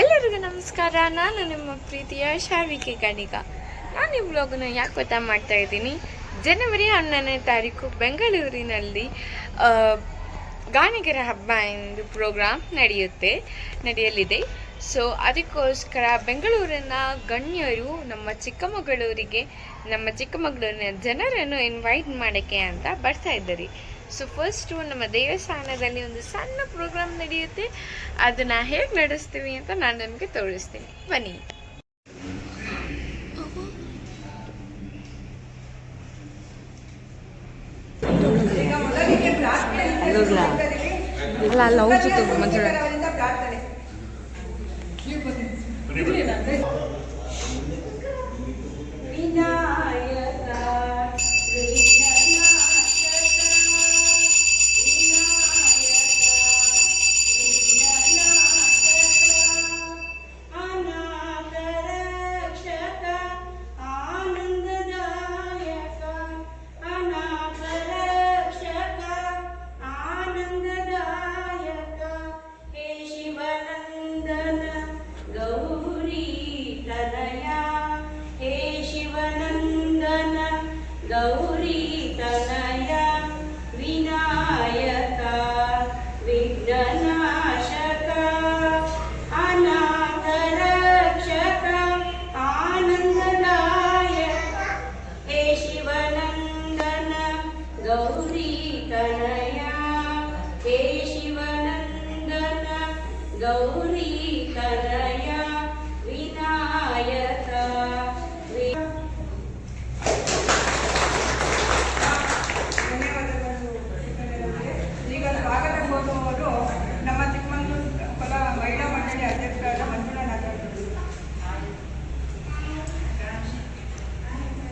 ಎಲ್ಲರಿಗೂ ನಮಸ್ಕಾರ. ನಾನು ನಿಮ್ಮ ಪ್ರೀತಿಯ ಶಾವಿಕೆ ಕಣಿಗ ನಾನು ಈ ಬ್ಲಾಗ್ನ ಯಾಕೆ ಗೊತ್ತಾ ಮಾಡ್ತಾ ಇದ್ದೀನಿ. ಜನವರಿ ಹನ್ನೊಂದನೇ ತಾರೀಕು ಬೆಂಗಳೂರಿನಲ್ಲಿ ಗಾಣಿಗರ ಹಬ್ಬ ಎಂದು ಪ್ರೋಗ್ರಾಮ್ ನಡೆಯುತ್ತೆ, ನಡೆಯಲಿದೆ. ಸೊ ಅದಕ್ಕೋಸ್ಕರ ಬೆಂಗಳೂರಿನ ಗಣ್ಯರು, ನಮ್ಮ ಚಿಕ್ಕಮಗಳೂರಿಗೆ, ನಮ್ಮ ಚಿಕ್ಕಮಗಳೂರಿನ ಜನರನ್ನು ಇನ್ವೈಟ್ ಮಾಡೋಕ್ಕೆ ಅಂತ ಬರ್ತಾ ಇದ್ದಾರೆ. ಸೊ ಫಸ್ಟು ನಮ್ಮ ದೇವಸ್ಥಾನದಲ್ಲಿ ಒಂದು ಸಣ್ಣ ಪ್ರೋಗ್ರಾಮ್ ನಡೆಯುತ್ತೆ. ಅದನ್ನು ಹೇಗೆ ನಡೆಸ್ತೀವಿ ಅಂತ ನಾನು ನಿಮಗೆ ತೋರಿಸ್ತೀನಿ. ಬನ್ನಿ. ಅಲ್ಲ ಅಲ್ಲ ಅನಾಥರಕ್ಷಕ ಗೌರಿ ತನಯ ಹೇ ಶಿವನಂದನ ಗೌರಿ ಕನಯ ವಿನಾಯಕ ನಮ್ಮ ಕೊಲ ಮಹಿಳಾ ಮಂಡಳಿ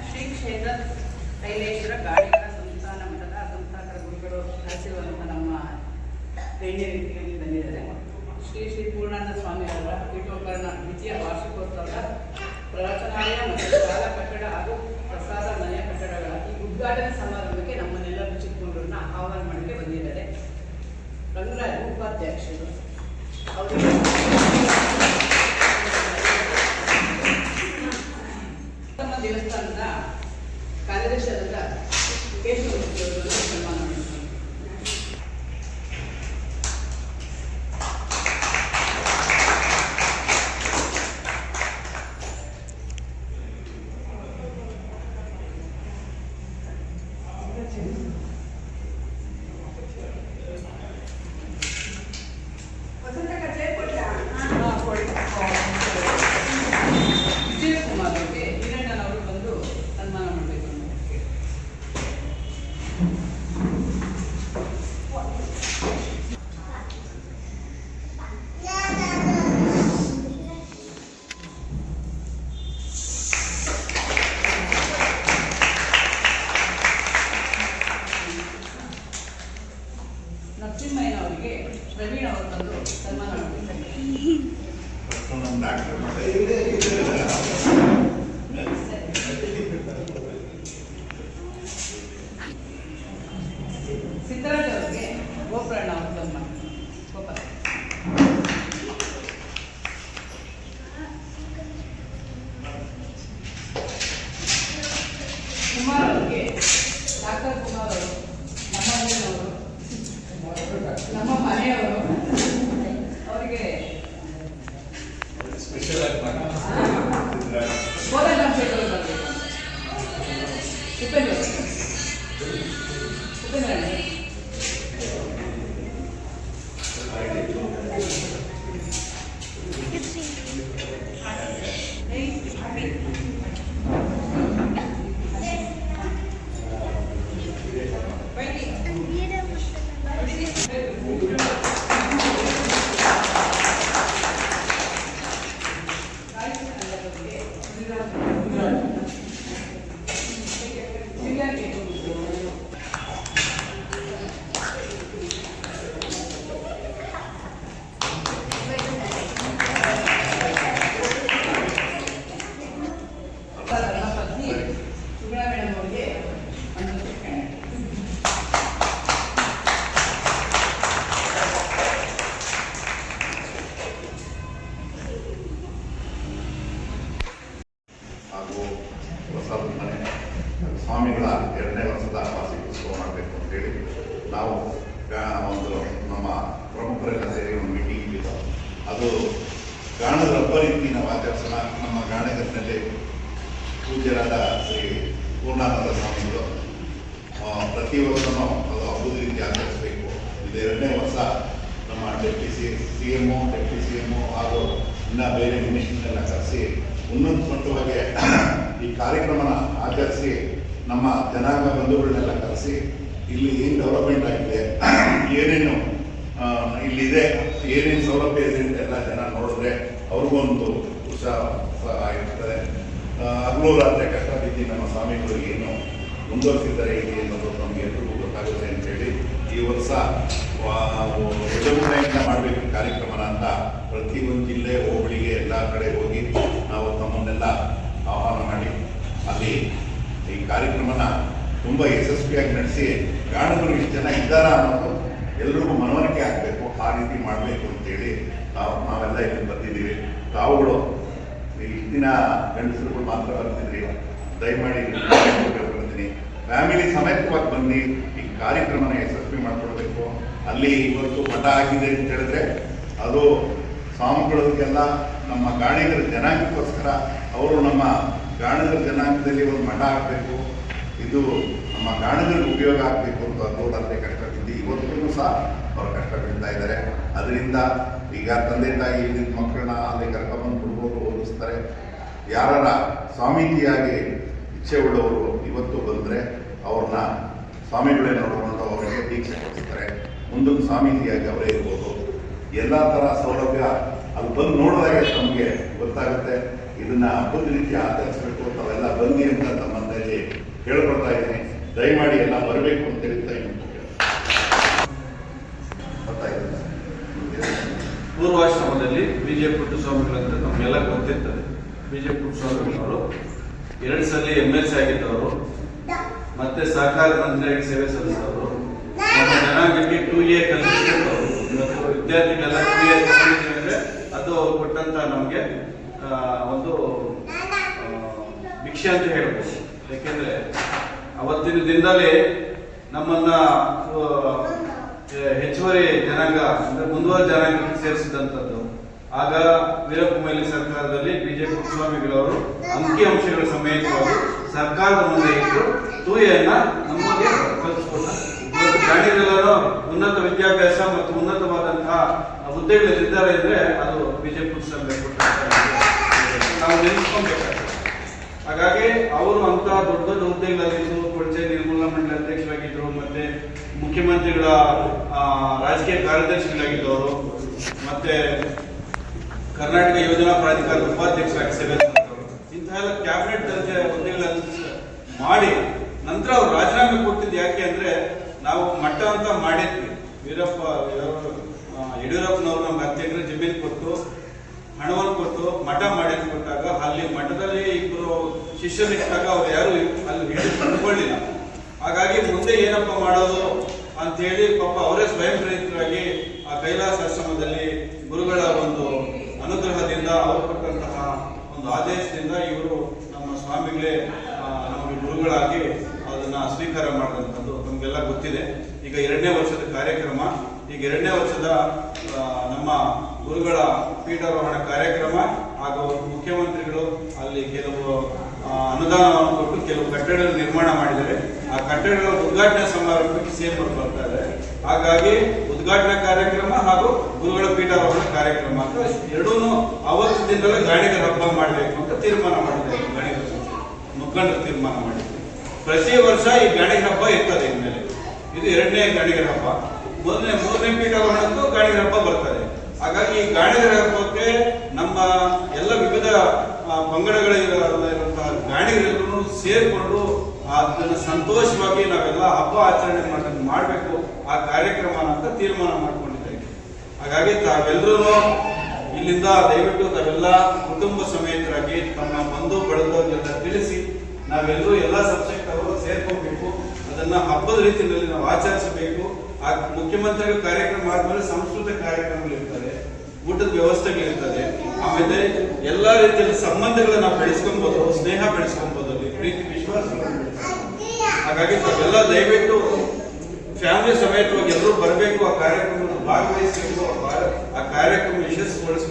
ಶ್ರೀ ಕ್ಷೇತ್ರ ಕೈಲೇಶ್ವರ ಗಣ್ಯರಿಗೆ ಬಂದಿದ್ದಾರೆ ಶ್ರೀ ಶ್ರೀ ಪೂರ್ಣಾನಂದ ಸ್ವಾಮಿಯವರ ಪೀಠೋಪಕರಣ ದ್ವಿತೀಯ ವಾರ್ಷಿಕೋತ್ಸವದ ಪ್ರವಚನಾಲಯ ಮತ್ತು ಶಾಲಾ ಕಟ್ಟಡ ಹಾಗೂ ಪ್ರಸಾದ ಮನೆಯ ಕಟ್ಟಡಗಳ ಈ ಉದ್ಘಾಟನಾ ಸಮಾರಂಭಕ್ಕೆ ನಮ್ಮನ್ನೆಲ್ಲರೂ ಚಿಕ್ಕಮಗಳೂರನ್ನ ಆಹ್ವಾನ ಮಾಡಲಿಕ್ಕೆ ಬಂದಿದ್ದಾರೆ. ರಂಗರಾಜ್ ಉಪಾಧ್ಯಕ್ಷರು ಅವರು C M deputy C M ಹಾಗೂ ಇನ್ನು ಬೇರೆ ಮಿನಿಸ್ಟ್ರನ್ನೆಲ್ಲ ಕರೆಸಿ, ಉನ್ನತ ಮಟ್ಟವಾಗಿ ಈ ಕಾರ್ಯಕ್ರಮನ ಆಚರಿಸಿ, ನಮ್ಮ ಜನಾಂಗ ಬಂಧುಗಳನ್ನೆಲ್ಲ ಕರೆಸಿ, ಇಲ್ಲಿ ಏನು ಡೆವಲಪ್ಮೆಂಟ್ ಆಗಿದೆ, ಏನೇನು ಇಲ್ಲಿದೆ, ಏನೇನು ಸೌಲಭ್ಯ ಇದೆ ಅಂತ ಎಲ್ಲ ಜನ ನೋಡಿದ್ರೆ ಅವ್ರಿಗೂ ಒಂದು ಉತ್ಸಾಹ ಆಗಿರ್ತದೆ. ಹಗಲು ರಾತ್ರಿ ಕಷ್ಟ ಬಿದ್ದು ನಮ್ಮ ಸ್ವಾಮಿಗಳು ಏನು ಮುಂದುವರಿಸಿದ್ದಾರೆ ಇಲ್ಲಿ ಅನ್ನೋದು ನಮಗೆ ಎಲ್ರಿಗೂ ಗೊತ್ತಾಗುತ್ತೆ ಅಂತೇಳಿ ಈ ವರ್ಷ ವಿಜೃಂಭಣೆಯಿಂದ ಮಾಡಬೇಕು ಕಾರ್ಯಕ್ರಮನ ಅಂತ ಪ್ರತಿಯೊಂದು ಜಿಲ್ಲೆ, ಹೋಬಳಿಗೆ ಎಲ್ಲ ಕಡೆ ಹೋಗಿ ನಾವು ತಮ್ಮನ್ನೆಲ್ಲ ಆಹ್ವಾನ ಮಾಡಿ. ಅಲ್ಲಿ ಈ ಕಾರ್ಯಕ್ರಮನ ತುಂಬ ಯಶಸ್ವಿಯಾಗಿ ನಡೆಸಿ ಗಾಣಗಳು ಇಷ್ಟು ಜನ ಇದ್ದಾರ ಅನ್ನೋದು ಎಲ್ರಿಗೂ ಮನವರಿಕೆ ಆಗಬೇಕು, ಆ ರೀತಿ ಮಾಡಬೇಕು ಅಂತೇಳಿ ನಾವು, ನಾವೆಲ್ಲ ಇಲ್ಲಿ ಬಂದಿದ್ದೀವಿ. ತಾವುಗಳು ಇಷ್ಟು ದಿನ ಗಂಡಸರುಗಳು ಮಾತ್ರ ಬರ್ತಿದ್ರಿ. ದಯಮಾಡಿ ಬರ್ತೀನಿ. ಫ್ಯಾಮಿಲಿ ಸಮೇತವಾಗಿ ಬಂದು ಈ ಕಾರ್ಯಕ್ರಮನ ಯಶಸ್ವಿ ಮಾಡ್ಕೊಳ್ಬೇಕು. ಅಲ್ಲಿ ಇವತ್ತು ಮಠ ಆಗಿದೆ ಅಂತ ಹೇಳಿದ್ರೆ, ಅದು ಸ್ವಾಮಿಗಳಿಗೆಲ್ಲ ನಮ್ಮ ಗಾಣಿಗರ ಜನಾಂಗಕ್ಕೋಸ್ಕರ ಅವರು ನಮ್ಮ ಗಾಣಿಗರ ಜನಾಂಗದಲ್ಲಿ ಒಂದು ಮಠ ಆಗಬೇಕು. ಇದು ನಮ್ಮ ಗಾಣಿಗರಿಗೆ ಉಪಯೋಗ ಆಗಬೇಕು ಅಂತ ಅದರಲ್ಲೇ ಕಷ್ಟ ಬಿದ್ದು ಇವತ್ತಿಗೂ ಸಹ ಅವರು ಕಷ್ಟ ಬೀಳ್ತಾ ಇದ್ದಾರೆ. ಅದರಿಂದ ಈಗ ತಂದೆ ತಾಯಿ ಇದ್ದಿದ್ದ ಮಕ್ಕಳನ್ನ ಅಲ್ಲಿ ಕರ್ಕೊಂಡ್ಬಂದು ಬಿಡ್ಬೋದು ಓದಿಸ್ತಾರೆ. ಯಾರ ಸ್ವಾಮೀಜಿಯಾಗಿ ಇಚ್ಛೆ ಉಳ್ಳವರು ಇವತ್ತು ಬಂದರೆ ಅವ್ರನ್ನ ಸ್ವಾಮಿಗಳೇ ನೋಡಿಕೊಂಡು ಅವರಿಗೆ ದೀಕ್ಷೆ ಕೊಡಿಸ್ತಾರೆ. ಮುಂದೊಂದು ಸ್ವಾಮೀಜಿಯಾಗಿ ಅವರೇ ಇರ್ಬೋದು. ಎಲ್ಲ ಥರ ಸೌಲಭ್ಯ ಅದು ಬಂದು ನೋಡಿದಾಗ ನಮಗೆ ಗೊತ್ತಾಗುತ್ತೆ. ಇದನ್ನ ಹಬ್ಬದ ರೀತಿ ಆಚರಿಸಬೇಕು ತಾವೆಲ್ಲ ಬನ್ನಿ ಅಂತ ತಮ್ಮಲ್ಲಿ ಕೇಳ್ಕೊಳ್ತಾ ಇದ್ದೀನಿ. ದಯಮಾಡಿ ಎಲ್ಲ ಬರಬೇಕು ಅಂತ ಹೇಳ್ತಾ ಇದ್ದೀನಿ. ಪೂರ್ವಾಶ್ರಮದಲ್ಲಿ ಬಿ ಜೆ ಪುಟ್ಟಸ್ವಾಮಿಗಳಂತ ನಮಗೆಲ್ಲ ಗೊತ್ತಿರ್ತದೆ. ಬಿ ಜೆ ಪುಟ್ಟಸ್ವಾಮಿಗಳವರು ಎರಡು ಸಲ ಎಂ ಎಲ್ ಸಿ ಆಗಿದ್ದವರು. ಮತ್ತೆ ಸಹಕಾರ ಮಂತ್ರಿಯಾಗಿ ಸೇವೆ ಸಲ್ಲಿಸಿದವರು. ಜನಾಂಗಕ್ಕೆ ಟೂ ಕಲಿಸಿದವರು ಇವತ್ತು ವಿದ್ಯಾರ್ಥಿಗಳೆಲ್ಲ ಟೂ ಇಯರ್ ಅಂದ್ರೆ ಅದು ಅವ್ರು ಕೊಟ್ಟಂತ ನಮಗೆ ಒಂದು ಭಿಕ್ಷೆ ಅಂತ ಹೇಳ್ಬೋದು. ಯಾಕೆಂದ್ರೆ ಅವತ್ತಿನ ದಿನದಲ್ಲಿ ನಮ್ಮನ್ನ ಹೆಚ್ಚುವರಿ ಜನಾಂಗ ಅಂದ್ರೆ ಮುಂದುವರೆದ ಜನಾಂಗಕ್ಕೆ ಸೇರಿಸಿದಂಥದ್ದು ಆಗ ವೀರಪ್ಪಮೊಯ್ಲಿ ಸರ್ಕಾರದಲ್ಲಿ ಬಿಜೆಪಿ ಸ್ವಾಮಿಗಳವರು ಅಂಕಿ ಅಂಶಗಳ ಸಮೇತವಾಗಿ ಸರ್ಕಾರದ ಮುಂದೆ ಇಟ್ಟು ತೂಯನ್ನ ನಮಗೆ ಕಲಿಸ್ಕೊಟ್ಟ ಇವತ್ತು ಉನ್ನತ ವಿದ್ಯಾಭ್ಯಾಸ ಮತ್ತು ಉನ್ನತವಾದಂತಹ ಹುದ್ದೆಗಳಲ್ಲಿದ್ದಾರೆ ಅಂದ್ರೆ ಅದು ಬಿಜೆಪಿ ಸ್ವಾಮಿ ನಾವು ನೆನೆಸ್ಕೊಬೇಕಾಗ್ತದೆ ಹಾಗಾಗಿ ಅವರು ಅಂತ ದೊಡ್ಡ ದೊಡ್ಡ ಹುದ್ದೆಗಳಲ್ಲಿದ್ದು ಕೊಳಚೆ ನಿರ್ಮೂಲನಾ ಮಂಡಳಿ ಅಧ್ಯಕ್ಷರಾಗಿದ್ದರು ಮತ್ತೆ ಮುಖ್ಯಮಂತ್ರಿಗಳ ರಾಜಕೀಯ ರಾಜಕೀಯ ಅವರು ಮತ್ತೆ ಕರ್ನಾಟಕ ಯೋಜನಾ ಪ್ರಾಧಿಕಾರದ ಉಪಾಧ್ಯಕ್ಷರಾಗಿ ಸೇವೆ. ಇಂತಹ ಎಲ್ಲ ಕ್ಯಾಬಿನೆಟ್ ದರ್ಜೆ ಹುದ್ದೆಗಳನ್ನು ಮಾಡಿ ನಂತರ ಅವರು ರಾಜೀನಾಮೆ ಕೊಟ್ಟಿದ್ದು ಯಾಕೆ ಅಂದ್ರೆ ನಾವು ಮಠ ಅಂತ ಮಾಡಿದ್ವಿ. ವೀರಪ್ಪ ಯಡಿಯೂರಪ್ಪನವ್ರು ನಮ್ಮ ಎಕರೆ ಜಮೀನು ಕೊಟ್ಟು, ಹಣವನ್ನು ಕೊಟ್ಟು ಮಠ ಮಾಡಿ ಕೊಟ್ಟಾಗ ಅಲ್ಲಿ ಮಠದಲ್ಲಿ ಇಬ್ಬರು ಇಟ್ಟಾಗ ಅವ್ರು ಯಾರು ಅಲ್ಲಿ ಹಿಡಿದು ಕಂಡುಕೊಳ್ಳಿಲ್ಲ. ಹಾಗಾಗಿ ಮುಂದೆ ಏನಪ್ಪ ಮಾಡೋದು ಅಂತ ಹೇಳಿ ಪಾಪ ಅವರೇ ಸ್ವಯಂ ಪ್ರೇರಿತರಾಗಿ ಆ ಕೈಲಾಸ ಆಶ್ರಮದಲ್ಲಿ ಗುರುಗಳ ಒಂದು ಅನುಗ್ರಹದಿಂದ ಅವರು ಕೊಟ್ಟಂತಹ ಒಂದು ಆದೇಶದಿಂದ ಇವರು ನಮ್ಮ ಸ್ವಾಮಿಗಳೇ ನಮಗೆ ಗುರುಗಳಾಗಿ ಅದನ್ನ ಸ್ವೀಕಾರ ಮಾಡಿದಂಥದ್ದು ನಮಗೆಲ್ಲ ಗೊತ್ತಿದೆ. ಈಗ ಎರಡನೇ ವರ್ಷದ ಕಾರ್ಯಕ್ರಮ, ಈಗ ಎರಡನೇ ವರ್ಷದ ನಮ್ಮ ಗುರುಗಳ ಪೀಠಾರೋಹಣ ಕಾರ್ಯಕ್ರಮ ಹಾಗೂ ಮುಖ್ಯಮಂತ್ರಿಗಳು ಅಲ್ಲಿ ಕೆಲವು ಅನುದಾನವನ್ನು ಕೊಟ್ಟು ಕೆಲವು ಕಟ್ಟಡಗಳ ನಿರ್ಮಾಣ ಮಾಡಿದ್ದಾರೆ. ಆ ಕಟ್ಟಡಗಳ ಉದ್ಘಾಟನಾ ಸಮಾರಂಭಕ್ಕೆ ಸೇರ್ಪಡೆ ಬರ್ತಾ ಇದೆ ಹಾಗಾಗಿ ಉದ್ಘಾಟನಾ ಕಾರ್ಯಕ್ರಮ ಹಾಗೂ ಗುರುಗಳ ಪೀಠಾರೋಹಣ ಕಾರ್ಯಕ್ರಮ ಅಂತ ಎರಡೂ ಅವತ್ತಿನಿಂದಲೇ ಗಾಣಿಗರ ಹಬ್ಬ ಮಾಡಬೇಕು ಅಂತ ತೀರ್ಮಾನ ಮಾಡಿದ್ದಾರೆ. ಗಾಣಿಗರ ಮುಖಂಡರು ತೀರ್ಮಾನ ಮಾಡಿದ್ದಾರೆ. ಪ್ರತಿ ವರ್ಷ ಈ ಗಾಡಿಗೆ ಹಬ್ಬ ಇರ್ತದೆ ಇನ್ಮೇಲೆ. ಇದು ಎರಡನೇ ಗಾಡಿಗರ ಹಬ್ಬ. ಮೊದಲನೇ, ಮೂರನೇ ಪೀಠವನ್ನಂತೂ ಗಾಡಿಗರ ಹಬ್ಬ ಬರ್ತದೆ. ಹಾಗಾಗಿ ಈ ಗಾಣಿಗರ ಹಬ್ಬಕ್ಕೆ ನಮ್ಮ ಎಲ್ಲ ವಿವಿಧ ಪಂಗಡಗಳಿರುವಂತಹ ಗಾಣಿಗರೆಲ್ಲರೂ ಸೇರಿಕೊಂಡು ಅದನ್ನು ಸಂತೋಷವಾಗಿ ನಾವೆಲ್ಲ ಹಬ್ಬ ಆಚರಣೆ ಮಾಡಿ, ಮಾಡಬೇಕು. ಆ ಕಾರ್ಯಕ್ರಮ ಅಂತ ತೀರ್ಮಾನ ಮಾಡಿಕೊಂಡಿದ್ದೇವೆ. ಹಾಗಾಗಿ ತಾವೆಲ್ಲರೂ ಇಲ್ಲಿಂದ ದಯವಿಟ್ಟು ತಾವೆಲ್ಲ ಕುಟುಂಬ ಸಮೇತರಾಗಿ ತಮ್ಮ ಬಂಧು ಬಳಗದವರಿಗೆಲ್ಲ ತಿಳಿಸಿ ನಾವೆಲ್ಲರೂ ಎಲ್ಲ ಸಬ್ಜೆಕ್ಟ್ ಅದನ್ನ ಹಬ್ಬದ ರೀತಿಯಲ್ಲಿ ನಾವು ಆಚರಿಸಬೇಕು. ಆ ಮುಖ್ಯಮಂತ್ರಿಗಳ ಕಾರ್ಯಕ್ರಮ ಆದ್ಮೇಲೆ ಸಂಸ್ಕೃತ ಕಾರ್ಯಕ್ರಮಗಳಿರ್ತದೆ ಊಟದ ವ್ಯವಸ್ಥೆಗಳಿರ್ತದೆ ಆಮೇಲೆ ಎಲ್ಲಾ ರೀತಿಯಲ್ಲಿ ಸಂಬಂಧಗಳನ್ನ ನಾವು ಸ್ನೇಹ ಬೆಳೆಸ್ಕೊಬಹುದು ಅಲ್ಲಿ. ಪ್ರೀತಿ, ವಿಶ್ವಾಸ. ಹಾಗಾಗಿ ತಾವೆಲ್ಲ ದಯವಿಟ್ಟು ಫ್ಯಾಮಿಲಿ ಸಮೇತವಾಗಿ ಎಲ್ಲರೂ ಬರಬೇಕು, ಆ ಕಾರ್ಯಕ್ರಮವನ್ನು ಭಾಗವಹಿಸಬೇಕು, ಆ ಕಾರ್ಯಕ್ರಮ ಆ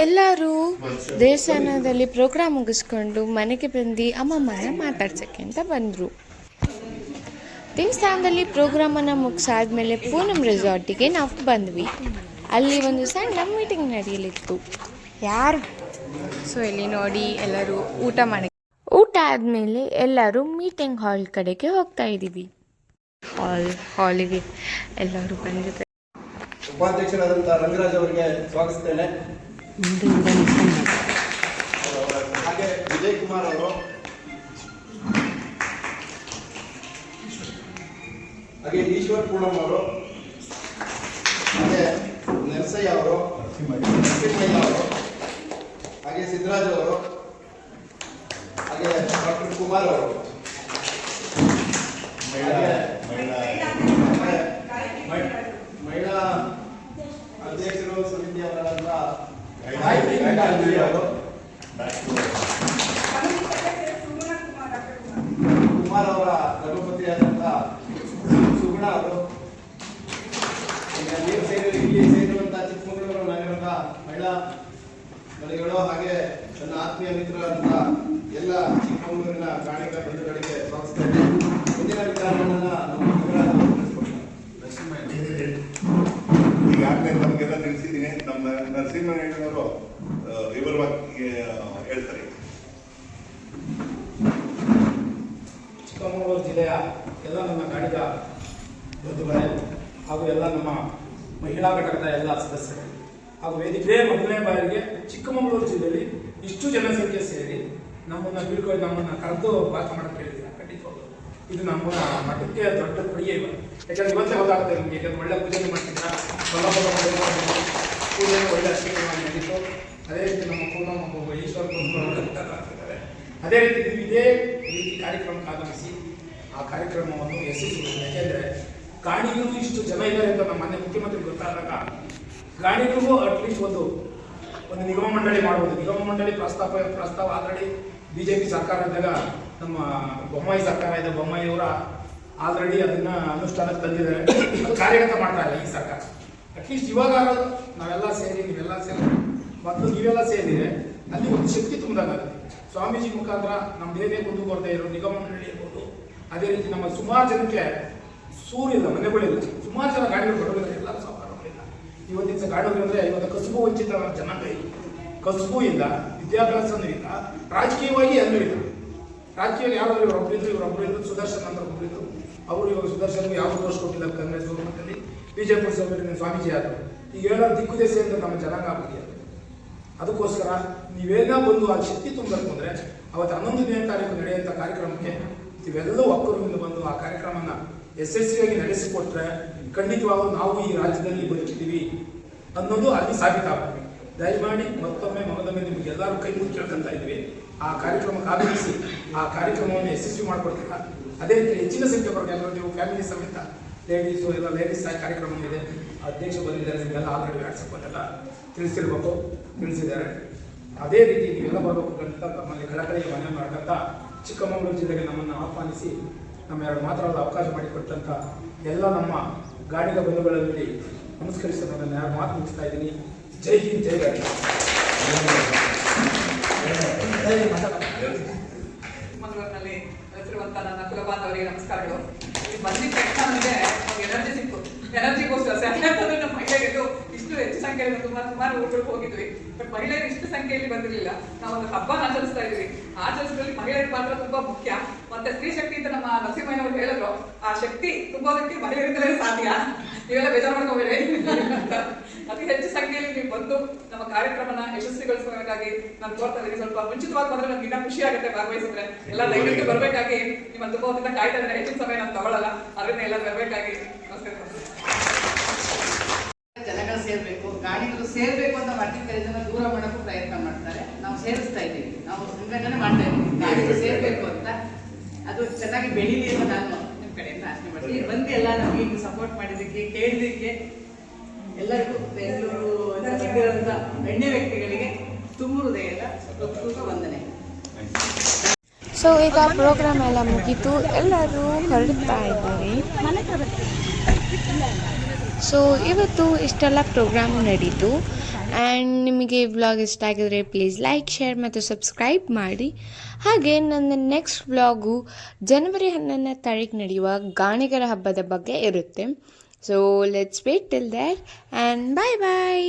ಎಲ್ಲರೂ ದೇವಸ್ಥಾನದಲ್ಲಿ ಪ್ರೋಗ್ರಾಮ್ ಮುಗಿಸ್ಕೊಂಡು ಮನೆಗೆ ಬಂದು ಅಮ್ಮಮ್ಮನ ಮಾತಾಡ್ಸಕ್ಕೆ ಅಂತ ಬಂದರು. ದೇವಸ್ಥಾನದಲ್ಲಿ ಪ್ರೋಗ್ರಾಮನ್ನು ಮುಗಿಸಾದ್ಮೇಲೆ ಪೂನಮ್ ರೆಸಾರ್ಟಿಗೆ ನಾವು ಬಂದ್ವಿ. ಅಲ್ಲಿ ಒಂದು ಸಣ್ಣ ಮೀಟಿಂಗ್ ನಡೆಯಲಿತ್ತು. ಯಾರು? ಸೊ ಇಲ್ಲಿ ನೋಡಿ ಎಲ್ಲರೂ ಊಟ ಮಾಡಿ ಊಟ ಆದಮೇಲೆ ಎಲ್ಲರೂ ಮೀಟಿಂಗ್ ಹಾಲ್ ಕಡೆಗೆ ಹೋಗ್ತಾ ಇದ್ದೀವಿ. ಹಾಲ್ ಹಾಲಿಗೆ ಎಲ್ಲರೂ ಬಂದಿದ್ದಾರೆ. ಉಪಾಧ್ಯಕ್ಷರಾದಂಥ ರಂಗರಾಜ್ ಅವರಿಗೆ ಸ್ವಾಗತಿಸ್ತೇನೆ. ಹಾಗೆ ವಿಜಯ್ ಕುಮಾರ್ ಅವರು. ಹಾಗೆ ಈಶ್ವರ್ ಪೂರ್ಣಮ್ ಅವರು. ಹಾಗೆ ನರಸಯ್ಯ ಅವರು. ನರಸಿಂಹಯ್ಯ ಅವರು. ಹಾಗೆ ಸಿದ್ದರಾಜ್ ಅವರು ಹಾಗೆ ಡಾಕ್ಟರ್ ಕುಮಾರ್ ಅವರು. ಮಹಿಳಾ ಮಹಿಳಾ. ಮಹಿ- ಮಹಿಳಾ ಅಧ್ಯಕ್ಷರು ಸಮಿತಿ ಅವರಾದಂಥ ಗಾಯತ್ರಿ ಗಾಯತ್ರಿ ಅವರು ಕುಮಾರ್ ಅವರ ಧರ್ಮಪತಿಯಾದಂಥ ಸುಗುಣ ಅವರು ಈಗ ನೀವು ಸೇರಿ ಇಲ್ಲಿ ಸೇರಿರುವಂಥ ಚಿಕ್ಕಮಗಳೂರು ನಗರದ ಮಹಿಳಾ ಮನೆಗಳು ಹಾಗೆ ನನ್ನ ಆತ್ಮೀಯ ಮಿತ್ರರಾದಂಥ ಎಲ್ಲ ಚಿಕ್ಕಮಗಳೂರಿನ ಕಾಣಿಕ ಬಂಧುಗಳಿಗೆ ಸ್ವಾಗತಿಸ್ತೇನೆ ಮುಂದಿನ ವಿಚಾರಗಳನ್ನ ನಮ್ಮ. ಈಗಾಗಲೇ ನಮಗೆಲ್ಲ ತಿಳಿಸಿದ್ದೀನಿ. ನಮ್ಮ ನರಸಿಂಹಯ್ಯನವರು ವಿವರವಾಗಿ ಹೇಳ್ತಾರೆ. ಚಿಕ್ಕಮಗಳೂರು ಜಿಲ್ಲೆಯ ಎಲ್ಲ ನಮ್ಮ ಗಾಡಿಗ ಬಂಧುಗಳೇ ಹಾಗೂ ಎಲ್ಲ ನಮ್ಮ ಮಹಿಳಾ ಘಟಕದ ಎಲ್ಲ ಸದಸ್ಯರು ಹಾಗೂ ವೇದಿಕೆ ಮೊದಲನೇ ಬಾರಿಗೆ ಚಿಕ್ಕಮಗಳೂರು ಜಿಲ್ಲೆಯಲ್ಲಿ ಇಷ್ಟು ಜನಸಂಖ್ಯೆ ಸೇರಿ ನಮ್ಮನ್ನು ಬೀಳ್ಕೊಂಡು ನಮ್ಮನ್ನು ಕರೆದು ಭಾಷೆ ಮಾಡಕ್ಕೆ ಹೇಳಿದ್ದೀರ ಖಂಡಿತವಾಗ್ಲೂ ಇದು ನಮ್ಮ ಮಠಕ್ಕೆ ದೊಡ್ಡ ಕೊಡುಗೆ ಇವ. ಯಾಕಂದ್ರೆ ಇವತ್ತೇ ಗೊತ್ತಾಗುತ್ತೆ ನಿಮಗೆ ಯಾಕಂದ್ರೆ ಒಳ್ಳೆ ಪೂಜೆ ಮಾಡ್ತಿದ್ರ? ಪೂಜೆ ಒಳ್ಳೆ ಅದೇ ರೀತಿ ನಮ್ಮ ಪೂರ್ಣ ಈಶ್ವರ ಆಗ್ತಿದ್ದಾರೆ ಅದೇ ರೀತಿ ನೀವು ಇದೇ ರೀತಿ ಕಾರ್ಯಕ್ರಮಕ್ಕೆ ಆಗಮಿಸಿ ಆ ಕಾರ್ಯಕ್ರಮವನ್ನು ಯಶಸ್ವಿ ಯಾಕೆಂದ್ರೆ ಗಾಣಿಗೂ ಇಷ್ಟು ಜನ ಇದ್ದಾರೆ ಅಂತ ನಮ್ಮ ಮನೆ ಮುಖ್ಯಮಂತ್ರಿ ಗೊತ್ತಾದಾಗ ಗಾಣಿಗೂ ಅಟ್ಲೀಸ್ಟ್ ಒಂದು ಒಂದು ನಿಗಮ ಮಂಡಳಿ ಮಾಡ್ಬೋದು. ನಿಗಮ ಮಂಡಳಿ ಪ್ರಸ್ತಾಪ ಪ್ರಸ್ತಾವ ಆಲ್ರೆಡಿ ಬಿಜೆಪಿ ಸರ್ಕಾರ ಇದ್ದಾಗ ನಮ್ಮ ಬೊಮ್ಮಾಯಿ ಸರ್ಕಾರ ಇದೆ. ಬೊಮ್ಮಾಯಿ ಅವರ ಆಲ್ರೆಡಿ ಅದನ್ನ ಅನುಷ್ಠಾನಕ್ಕೆ ತಂದಿದ್ದಾರೆ. ಕಾರ್ಯಗತ ಮಾಡ್ತಾ ಇಲ್ಲ ಈ ಸರ್ಕಾರ. ಅಟ್ಲೀಸ್ಟ್ ಇವಾಗ ನಾವೆಲ್ಲ ಸೇರಿ, ನೀವೆಲ್ಲ ಸೇರಿ. ಮತ್ತು ನೀವೆಲ್ಲ ಸೇರಿದ್ರೆ ಅಲ್ಲಿ ಒಂದು ಶಕ್ತಿ ತುಂಬಿದಾಗುತ್ತೆ ಸ್ವಾಮೀಜಿ ಮುಖಾಂತರ ನಮ್ದೇನೇ ಮುಂದುವರೆದೇ ಇರೋ ನಿಗಮ ಮಂಡಳಿ ಇರ್ಬೋದು. ಅದೇ ರೀತಿ ನಮ್ಮ ಸುಮಾರು ಜನಕ್ಕೆ ಸೂರ್ಯ ಮನೆಗಳಿಲ್ಲ. ಸುಮಾರು ಜನ ಗಾಡಿಗಳು ಬರಬೇಕು ಎಲ್ಲರೂ ಇವತ್ತಿನ ಅಂದ್ರೆ ಇವತ್ತು ಕಸುಬು ವಂಚಿತ ಜನಾಂಗ ಇದೆ. ಕಸುಬು ಇಲ್ಲ ವಿದ್ಯಾಭ್ಯಾಸನೂ ಇಲ್ಲ, ರಾಜಕೀಯವಾಗಿ ಎಲ್ಲೂ ಇಲ್ಲ. ರಾಜಕೀಯವಾಗಿ ಯಾರು ಒಬ್ಬರಿದ್ರು ಇದ್ರು ಒಬ್ಬರು ಇದ್ರು, ಸುದರ್ಶನ್ ಅಂತ ಒಬ್ಬರು ಇದ್ರು. ಅವರು ಇವಾಗ ಸುದರ್ಶನ್ಗೆ ಯಾವ ಪೋಸ್ಟ್ ಕೊಟ್ಟಿಲ್ಲ ಕಾಂಗ್ರೆಸ್ ಗೌರ್ಮೆಂಟಲ್ಲಿ? ಬಿಜೆಪಿ ಸಭೆಯಲ್ಲಿ ಸ್ವಾಮೀಜಿ ಆದರು ಈಗ ಹೇಳೋ ದಿಕ್ಕು ದೇಶ ಅಂತ ನಮ್ಮ ಜನಾಂಗ ಆಗಿದೆ ಅದಕ್ಕೋಸ್ಕರ ನೀವೇನ ಬಂದು ಆ ಶಕ್ತಿ ತುಂಬಬೇಕು ಅಂದ್ರೆ ಅವತ್ತು ಹನ್ನೊಂದನೇ ತಾರೀಕು ನಡೆಯುವಂಥ ಕಾರ್ಯಕ್ರಮಕ್ಕೆ ಇವೆಲ್ಲವೂ ಒಕ್ಕೂರಿನಿಂದ ಬಂದು ಆ ಕಾರ್ಯಕ್ರಮನ ಯಶಸ್ವಿಯಾಗಿ ನಡೆಸಿಕೊಟ್ರೆ ಖಂಡಿತವಾಗೂ ನಾವು ಈ ರಾಜ್ಯದಲ್ಲಿ ಬದುಕಿದ್ದೀವಿ ಅನ್ನೋದು ಅಲ್ಲಿ ಸಾಬೀತಾಗಬೇಕು ದಯಮಾಡಿ ಮತ್ತೊಮ್ಮೆ ಮಗದೊಮ್ಮೆ ನಿಮ್ಗೆ ಎಲ್ಲರೂ ಕೈ ಮುಗಿ ಕೇಳ್ಕೊಂತ ಇದ್ವಿ ಆ ಕಾರ್ಯಕ್ರಮಕ್ಕೆ ಆಗಮಿಸಿ, ಆ ಕಾರ್ಯಕ್ರಮವನ್ನು ಯಶಸ್ವಿ ಮಾಡಿಕೊಡ್ತೀರಾ? ಅದೇ ರೀತಿ ಹೆಚ್ಚಿನ ಸಂಖ್ಯೆ ಎಲ್ಲರೂ ನೀವು ಫ್ಯಾಮಿಲಿ ಸಮೇತ ಲೇಡೀಸು ಎಲ್ಲ ಲೇಡೀಸ್ ಕಾರ್ಯಕ್ರಮ ಇದೆ. ಅಧ್ಯಕ್ಷ ಬಂದಿದ್ದಾರೆ, ನಿಮಗೆಲ್ಲ ಆಲ್ರೆಡಿ ವಾಟ್ಸಪ್ಪಲ್ಲೆಲ್ಲ ತಿಳಿಸಿರ್ಬೇಕು, ತಿಳಿಸಿದ್ದಾರೆ. ಅದೇ ರೀತಿ ನೀವೆಲ್ಲ ಬರಬೇಕು ಅಂತ ನಮ್ಮಲ್ಲಿ ಕಳಕಳಿಗೆ ಮನೆ ಮಾಡ್ಕೊಂತ ಚಿಕ್ಕಮಗಳೂರು ಜಿಲ್ಲೆಗೆ ನಮ್ಮನ್ನು ಆಹ್ವಾನಿಸಿ ನಮ್ಮ ಎರಡು ಮಾತಾಡಲು ಅವಕಾಶ ಮಾಡಿಕೊಟ್ಟಂತ ಎಲ್ಲ ನಮ್ಮ ಗಾಡಿಗ ಬಂಧುಗಳಲ್ಲಿ ನಮಸ್ಕರಿಸಿ ನನ್ನ ಎರಡು ಮಾತು ಮುಗಿಸ್ತಾ ಇದ್ದೀನಿ. ಜೈ ಹಿಂದ್, ಜೈ ಗಾಡಿ ಮಂಗಳೂರಿನಲ್ಲಿ ನೆಲೆಸಿರುವಂತ ನನ್ನ ಕುಲಬಾಂಧವರಿಗೆ ನಮಸ್ಕಾರಗಳು. ಇಲ್ಲಿ ಬಂದಿದ್ದ ನನಗೆ ಎನರ್ಜಿ ಸಿಕ್ತು ಎನರ್ಜಿಗೋಸ್ಕರ ನಮ್ಮ ಮಹಿಳೆಯರು ಇಷ್ಟು ಹೆಚ್ಚು ಸಂಖ್ಯೆಯಲ್ಲಿ ಸುಮಾರು ಸುಮಾರು ಊರುಗಳಿಗೆ ಹೋಗಿದ್ವಿ. ಬಟ್ ಮಹಿಳೆಯರು ಇಷ್ಟು ಸಂಖ್ಯೆಯಲ್ಲಿ ಬಂದಿರಲಿಲ್ಲ. ನಾವು ಒಂದು ಹಬ್ಬ ಆಚರಿಸ್ತಾ ಇದ್ವಿ. ಆಚರಿಸೋದ್ರಲ್ಲಿ ಮಹಿಳೆಯರ ಪಾತ್ರ ತುಂಬಾ ಮುಖ್ಯ. ಮತ್ತೆ ಸ್ತ್ರೀ ಶಕ್ತಿ ಅಂತ ನಮ್ಮ ನರಸಿಂಹಯ್ಯನವರು ಹೇಳಿದ್ರು. ಆ ಶಕ್ತಿ ತುಂಬೋದಕ್ಕೆ ಮಹಿಳೆಯರಿಂದಲೇ ಸಾಧ್ಯ. ನೀವೆಲ್ಲ ಬೇಜಾರು ಮಾಡ್ಕೋಬೇಡಿ. ಅತಿ ಹೆಚ್ಚು ಸಂಖ್ಯೆಯಲ್ಲಿ ನೀವು ಬಂದು ನಮ್ಮ ಕಾರ್ಯಕ್ರಮನ ಯಶಸ್ವಿಗೊಳಿಸಬೇಕಾಗಿ ನಾನು ತೋರ್ತಾ ಇದ್ದೀನಿ. ಸ್ವಲ್ಪ ಮುಂಚಿತವಾಗಿ ಬಂದ್ರೆ ನಮ್ಗೆ ಇನ್ನೂ ಖುಷಿ ಆಗುತ್ತೆ ಭಾಗವಹಿಸಿದ್ರೆ. ಎಲ್ಲ ದಯವಿಟ್ಟು ಬರ್ಬೇಕಾಗಿ ನಿಮ್ಮ ತುಂಬ ಕಾಯ್ತಾ ಇದ್ರೆ. ಹೆಚ್ಚಿನ ಸಮಯ ನಾನು ತಗೊಳ್ಳಲ್ಲ ಅದರಿಂದ ಎಲ್ಲ ಬರ್ಬೇಕಾಗಿ ನಮಸ್ಕಾರ ಜನಗಳು ಸೇರ್ಬೇಕು ಗಾಡಿಗಳು ಸೇರ್ಬೇಕು ಅಂತ ಮಾಡ್ತಿರ್ತಾರೆ ಇದನ್ನ ದೂರ ಮಾಡೋಕ್ಕೂ ಪ್ರಯತ್ನ ಮಾಡ್ತಾರೆ. ನಾವು ಸೇರಿಸ್ತಾ ಇದ್ದೀವಿ. ನಾವು ಸಂಘಟನೆ ಮಾಡ್ತಾ ಇದ್ದೀವಿ. ಗಾಡಿಗಳು ಸೇರ್ಬೇಕು. ಅಂತ. ಅದು ಚೆನ್ನಾಗಿ ಬೆಳೀಲಿ ಅಂತ ನಾನು ನಿಮ್ಮ ಕಡೆಯಿಂದ ಆಸೆ ಮಾಡ್ತೀನಿ ಬಂದು ಎಲ್ಲ ನಮಗೆ ಹಿಂಗೆ ಸಪೋರ್ಟ್ ಮಾಡಿದ್ದಕ್ಕೆ ಕೇಳಿದ್ದಕ್ಕೆ ಎಲ್ಲರಿಗೂ ಬೆಂಗಳೂರು ಬಂದಿರೋಂಥ ಗಣ್ಯ ವ್ಯಕ್ತಿಗಳಿಗೆ ತುಂಬು ಹೃದಯದ ಹೃತ್ಪೂರ್ವ ವಂದನೆ. ಸೊ ಈಗ ಪ್ರೋಗ್ರಾಮ್ ಎಲ್ಲ ಮುಗೀತು. ಎಲ್ಲರೂ ಹೊರಡ್ತಾ ಇದ್ದಾರೆ. ಸೊ ಇವತ್ತು ಇಷ್ಟೆಲ್ಲ ಪ್ರೋಗ್ರಾಮ್ ನಡೀತು. ಆ್ಯಂಡ್ ನಿಮಗೆ ವ್ಲಾಗ್ ಇಷ್ಟ ಆಗಿದ್ರೆ ಪ್ಲೀಸ್ ಲೈಕ್ ಶೇರ್ ಮತ್ತು ಸಬ್ಸ್ಕ್ರೈಬ್ ಮಾಡಿ. ಹಾಗೆ ನನ್ನ ನೆಕ್ಸ್ಟ್ ವ್ಲಾಗು ಜನವರಿ ಹನ್ನೊಂದನೇ ತಾರೀಕು ನಡೆಯುವ ಗಾಣಿಗರ ಹಬ್ಬದ ಬಗ್ಗೆ ಇರುತ್ತೆ. So let's wait till that and bye bye